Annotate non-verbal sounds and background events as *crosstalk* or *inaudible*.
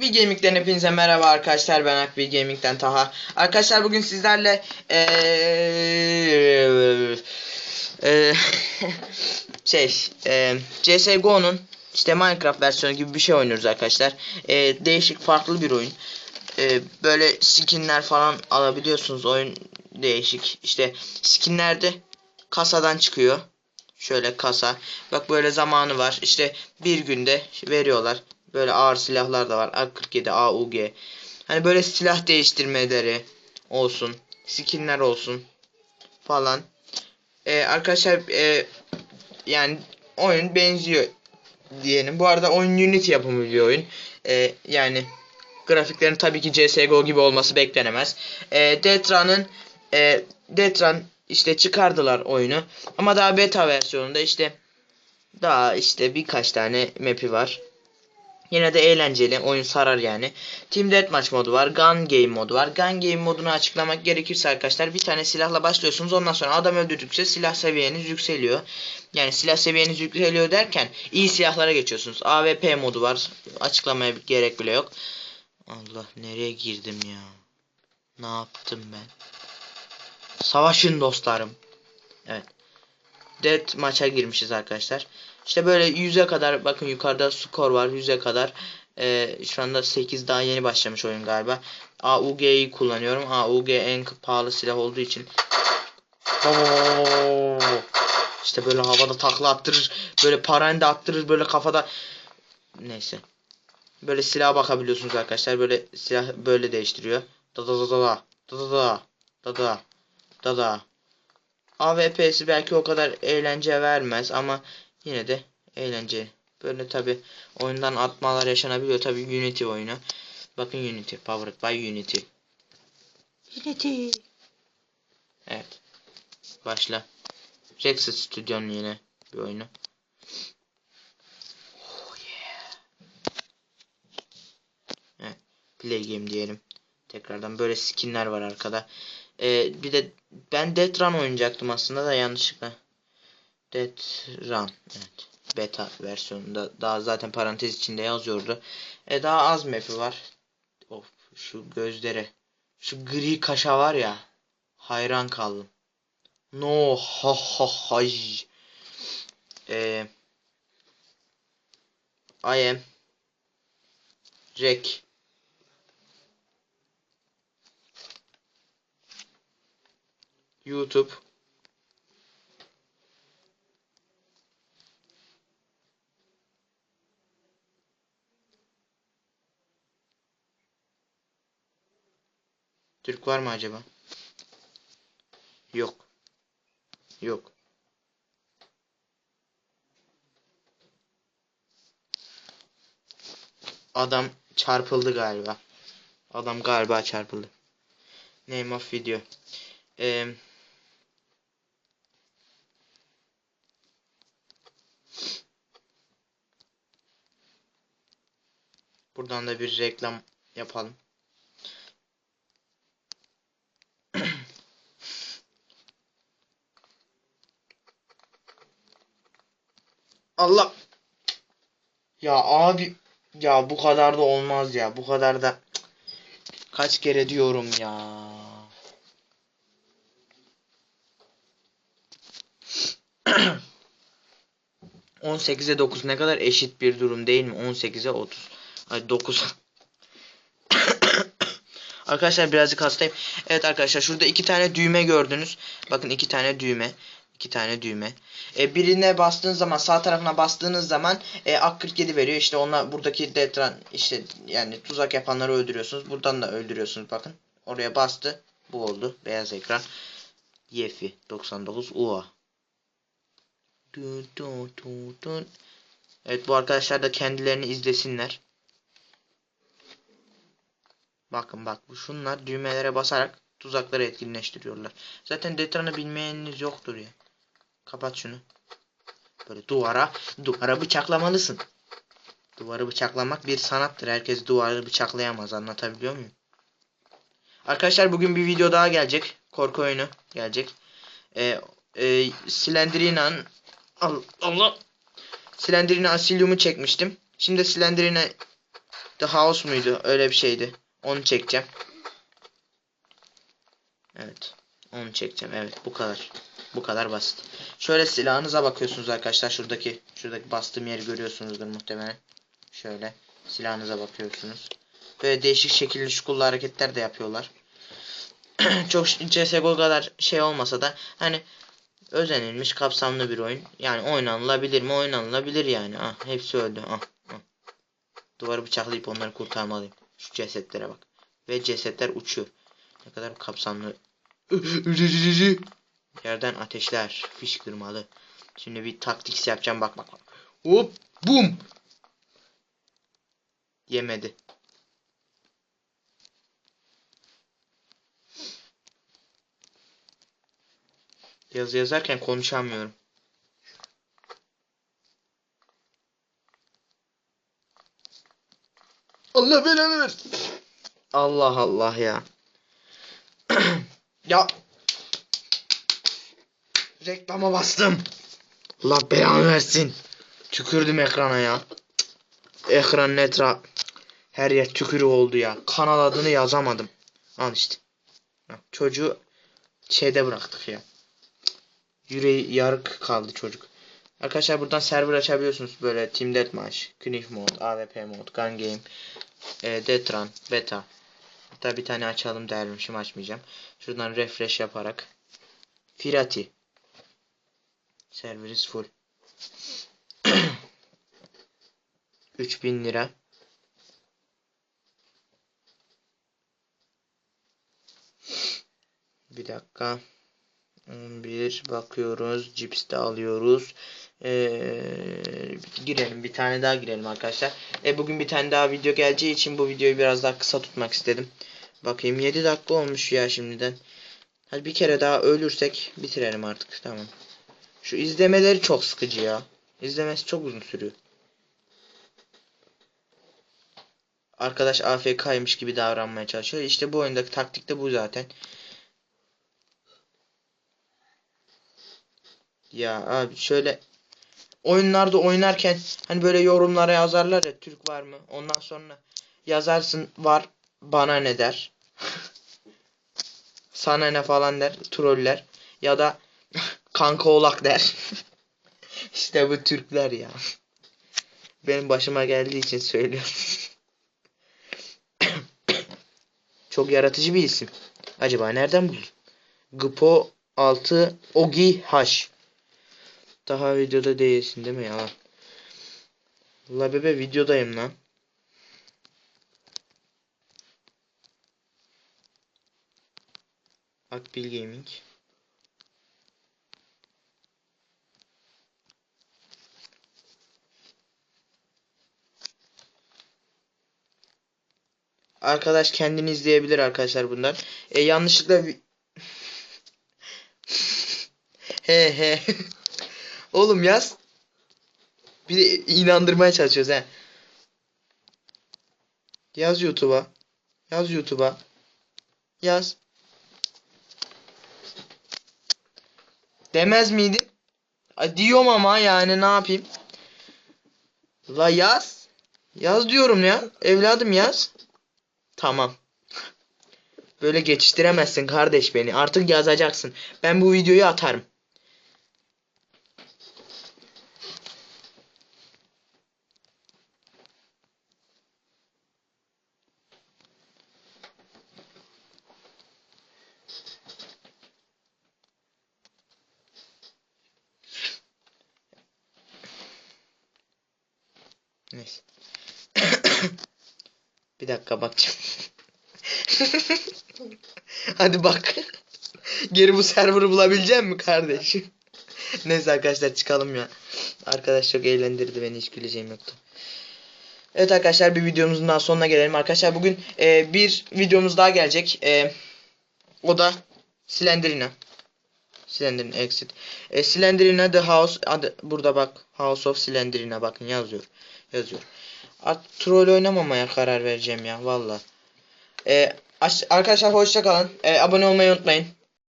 V Gaming'den hepinize merhaba arkadaşlar ben Akvi Gaming'den Taha. Arkadaşlar bugün sizlerle eee eee *laughs* şey eee CS:GO'nun işte Minecraft versiyonu gibi bir şey oynuyoruz arkadaşlar. Eee, değişik farklı bir oyun. Eee, böyle skinler falan alabiliyorsunuz. Oyun değişik. İşte skinlerde kasadan çıkıyor. Şöyle kasa. Bak böyle zamanı var. İşte bir günde veriyorlar. Böyle ağır silahlar da var. AK-47, AUG. Hani böyle silah değiştirmeleri olsun. Skinler olsun. Falan. Ee, arkadaşlar e, yani oyun benziyor diyelim. Bu arada oyun Unity yapımı bir oyun. Ee, yani grafiklerin tabii ki CSGO gibi olması beklenemez. Ee, Detran'ın e, Detran işte çıkardılar oyunu. Ama daha beta versiyonunda işte daha işte birkaç tane map'i var. Yine de eğlenceli. Oyun sarar yani. Team Deathmatch modu var. Gun Game modu var. Gun Game modunu açıklamak gerekirse arkadaşlar bir tane silahla başlıyorsunuz. Ondan sonra adam öldürdükçe silah seviyeniz yükseliyor. Yani silah seviyeniz yükseliyor derken iyi silahlara geçiyorsunuz. AWP modu var. Açıklamaya gerek bile yok. Allah nereye girdim ya? Ne yaptım ben? Savaşın dostlarım. Evet. Death maça girmişiz arkadaşlar. İşte böyle 100'e kadar bakın yukarıda skor var 100'e kadar. Ee, şu anda 8 daha yeni başlamış oyun galiba. AUG'yi kullanıyorum. AUG en pahalı silah olduğu için. Oo. İşte böyle havada takla attırır. Böyle parende attırır. Böyle kafada. Neyse. Böyle silaha bakabiliyorsunuz arkadaşlar. Böyle silah böyle değiştiriyor. Da da da da da. Da da da. Da da. Da da. AVP'si belki o kadar eğlence vermez ama yine de eğlenceli. Böyle tabi oyundan atmalar yaşanabiliyor tabi Unity oyunu. Bakın Unity, powered by Unity. Unity. Evet. Başla. Rex Studio'nun yine bir oyunu. Oh yeah. Evet. Play game diyelim. Tekrardan böyle skinler var arkada. Ee, bir de ben Death Run oynayacaktım aslında da yanlışlıkla. Death Run. Evet. Beta versiyonunda daha zaten parantez içinde yazıyordu. E daha az map'i var. Of şu gözlere. Şu gri kaşa var ya. Hayran kaldım. No ha ha hay. E, I am Jack YouTube Var mı acaba? Yok. Yok. Adam çarpıldı galiba. Adam galiba çarpıldı. Name of video. Eee Buradan da bir reklam yapalım. Allah. Ya abi ya bu kadar da olmaz ya. Bu kadar da kaç kere diyorum ya. *clears throat* On sekize dokuz ne kadar eşit bir durum değil mi? On sekize otuz. Ay dokuz. *clears throat* Arkadaşlar birazcık hastayım. Evet arkadaşlar şurada iki tane düğme gördünüz. Bakın iki tane düğme. İki tane düğme. E, birine bastığınız zaman sağ tarafına bastığınız zaman e, AK-47 veriyor. İşte onlar buradaki detran işte yani tuzak yapanları öldürüyorsunuz. Buradan da öldürüyorsunuz bakın. Oraya bastı. Bu oldu. Beyaz ekran. Yefi 99 UA. Evet bu arkadaşlar da kendilerini izlesinler. Bakın bak bu şunlar düğmelere basarak tuzakları etkinleştiriyorlar. Zaten detranı bilmeyeniniz yoktur ya. Kapat şunu. Böyle duvara duvara bıçaklamalısın. Duvarı bıçaklamak bir sanattır. Herkes duvarı bıçaklayamaz. Anlatabiliyor muyum? Arkadaşlar bugün bir video daha gelecek. Korku oyunu gelecek. Ee, e, Slendrina'nın Allah, Allah. Slendrina Asilium'u çekmiştim. Şimdi Slendrina The House muydu? Öyle bir şeydi. Onu çekeceğim. Evet. Onu çekeceğim. Evet bu kadar. Bu kadar basit. Şöyle silahınıza bakıyorsunuz arkadaşlar. Şuradaki şuradaki bastığım yeri görüyorsunuzdur muhtemelen. Şöyle silahınıza bakıyorsunuz. Böyle değişik şekilli şukullu hareketler de yapıyorlar. *clears throat* Çok CSGO kadar şey olmasa da hani özenilmiş kapsamlı bir oyun. Yani oynanılabilir mi? Oynanılabilir yani. Ah hepsi öldü. Ah, ah. Duvarı bıçaklayıp onları kurtarmalıyım. Şu cesetlere bak. Ve cesetler uçuyor. Ne kadar kapsamlı. *clears throat* Yerden ateşler. Fışkırmalı. Şimdi bir taktiks yapacağım. Bak bak bak. Hop. Bum. Yemedi. Yazı yazarken konuşamıyorum. Allah belanı versin. Allah Allah ya. *clears throat* ya. Reklama bastım. Allah belanı versin. Tükürdüm ekrana ya. Ekranın etraf. Her yer tükürük oldu ya. Kanal adını yazamadım. Al işte. Çocuğu şeyde bıraktık ya. Yüreği yarık kaldı çocuk. Arkadaşlar buradan server açabiliyorsunuz böyle Team Deathmatch, Knife Mode, AWP Mode, Gun Game, e, Detran, Beta. Hatta bir tane açalım dermişim açmayacağım. Şuradan refresh yaparak. Firati. Server is full. *clears throat* 3000 lira. Bir dakika. 11 bakıyoruz. Cips de alıyoruz. Ee, girelim. Bir tane daha girelim arkadaşlar. E, bugün bir tane daha video geleceği için bu videoyu biraz daha kısa tutmak istedim. Bakayım 7 dakika olmuş ya şimdiden. Hadi bir kere daha ölürsek bitirelim artık. Tamam. Şu izlemeleri çok sıkıcı ya. İzlemesi çok uzun sürüyor. Arkadaş AFK'ymış gibi davranmaya çalışıyor. İşte bu oyundaki taktik de bu zaten. Ya abi şöyle oyunlarda oynarken hani böyle yorumlara yazarlar ya Türk var mı? Ondan sonra yazarsın var bana ne der. *laughs* Sana ne falan der. Troller. Ya da kanka olak der. *laughs* işte bu Türkler ya. Benim başıma geldiği için söylüyorum. *coughs* Çok yaratıcı bir isim. Acaba nereden buldun? Gpo 6 Ogi H. Daha videoda değilsin değil mi ya? La bebe videodayım lan. Akbil Gaming. Arkadaş kendini izleyebilir arkadaşlar bundan. E, yanlışlıkla *laughs* he he. *laughs* Oğlum yaz. Bir de inandırmaya çalışıyoruz he. Yaz YouTube'a. Yaz YouTube'a. Yaz. Demez miydim? Ay, diyorum ama yani ne yapayım? La yaz. Yaz diyorum ya. Evladım yaz. Tamam. Böyle geçiştiremezsin kardeş beni. Artık yazacaksın. Ben bu videoyu atarım. Neyse. *clears throat* Bir dakika bakacağım. Hadi bak. Geri bu server'ı bulabilecek mi kardeşim? Neyse arkadaşlar çıkalım ya. Arkadaş çok eğlendirdi beni hiç güleceğim yoktu. Evet arkadaşlar bir videomuzun daha sonuna gelelim. Arkadaşlar bugün e, bir videomuz daha gelecek. E, o da Slenderina. Slenderina exit. E, Slenderina the house adı burada bak. House of Slenderina bakın yazıyor. Yazıyor. Artık troll oynamamaya karar vereceğim ya valla. E, aş- arkadaşlar hoşça kalın. E, abone olmayı unutmayın.